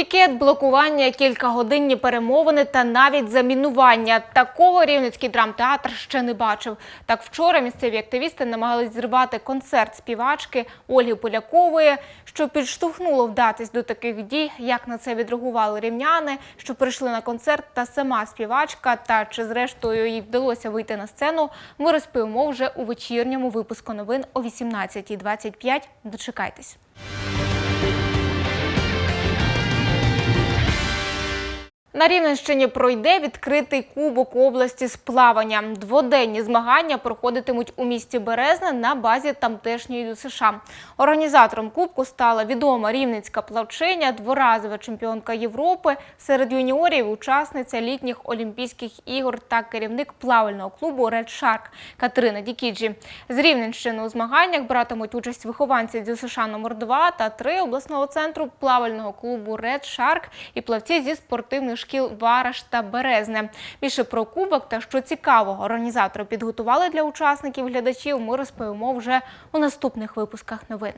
Пікет, блокування, кількагодинні перемовини та навіть замінування. Такого рівненський драмтеатр ще не бачив. Так вчора місцеві активісти намагались зривати концерт співачки Ольги Полякової, що підштовхнуло вдатись до таких дій. Як на це відреагували рівняни, що прийшли на концерт, та сама співачка, та чи зрештою їй вдалося вийти на сцену, ми розповімо вже у вечірньому випуску новин о 18.25. Дочекайтесь. На Рівненщині пройде відкритий кубок області з плавання. Дводенні змагання проходитимуть у місті Березне на базі тамтешньої ДЮСШ. Організатором кубку стала відома рівненська плавчиня, дворазова чемпіонка Європи серед юніорів, учасниця літніх Олімпійських ігор та керівник плавального клубу Red Shark Катерина Дікіджі. З Рівненщини у змаганнях братимуть участь вихованці ДЮСШ номер 2 та 3 обласного центру плавального клубу Red Shark і плавці зі спортивних шкіл Вараш та Березне. Більше про кубок та що цікавого організатори підготували для учасників глядачів. Ми розповімо вже у наступних випусках новин.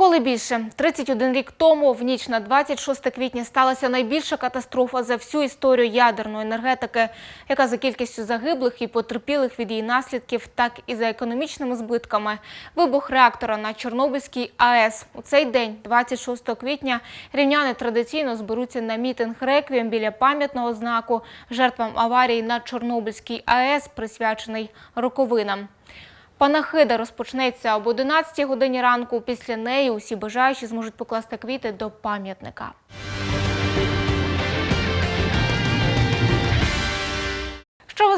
Ніколи більше 31 рік тому, в ніч на 26 квітня, сталася найбільша катастрофа за всю історію ядерної енергетики, яка за кількістю загиблих і потерпілих від її наслідків, так і за економічними збитками. Вибух реактора на Чорнобильській АЕС у цей день, 26 квітня, рівняни традиційно зберуться на мітинг реквієм біля пам'ятного знаку жертвам аварії на Чорнобильській АЕС, присвячений роковинам. Панахида розпочнеться об 11 годині ранку. Після неї усі бажаючі зможуть покласти квіти до пам'ятника.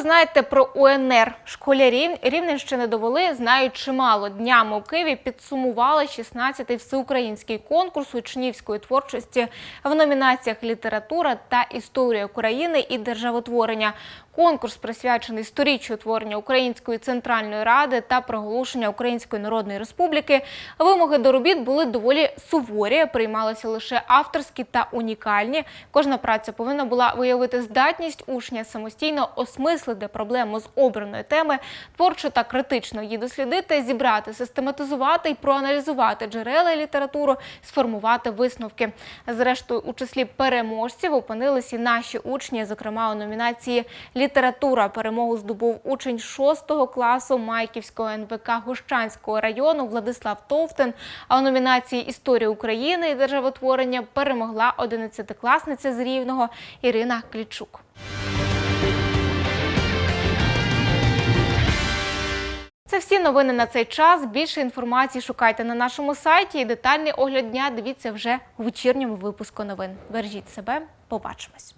Знаєте про УНР? Школярі Рівненщини довели, знають чимало. Днями у Києві підсумували 16-й всеукраїнський конкурс учнівської творчості в номінаціях література та історія України і державотворення. Конкурс присвячений сторіччю творення Української центральної ради та проголошення Української Народної Республіки. Вимоги до робіт були доволі суворі, приймалися лише авторські та унікальні. Кожна праця повинна була виявити здатність учня самостійно осмислити проблему з обраної теми, творчо та критично її дослідити, зібрати, систематизувати і проаналізувати джерела літературу, сформувати висновки. Зрештою, у числі переможців опинилися і наші учні, зокрема у номінації Література перемогу здобув учень 6 класу Майківського НВК Гущанського району Владислав Товтин. А у номінації Історія України і державотворення перемогла 11-класниця з Рівного Ірина Клічук. Це всі новини на цей час. Більше інформації шукайте на нашому сайті. І детальний огляд дня дивіться вже у вечірньому випуску новин. Бережіть себе, побачимось.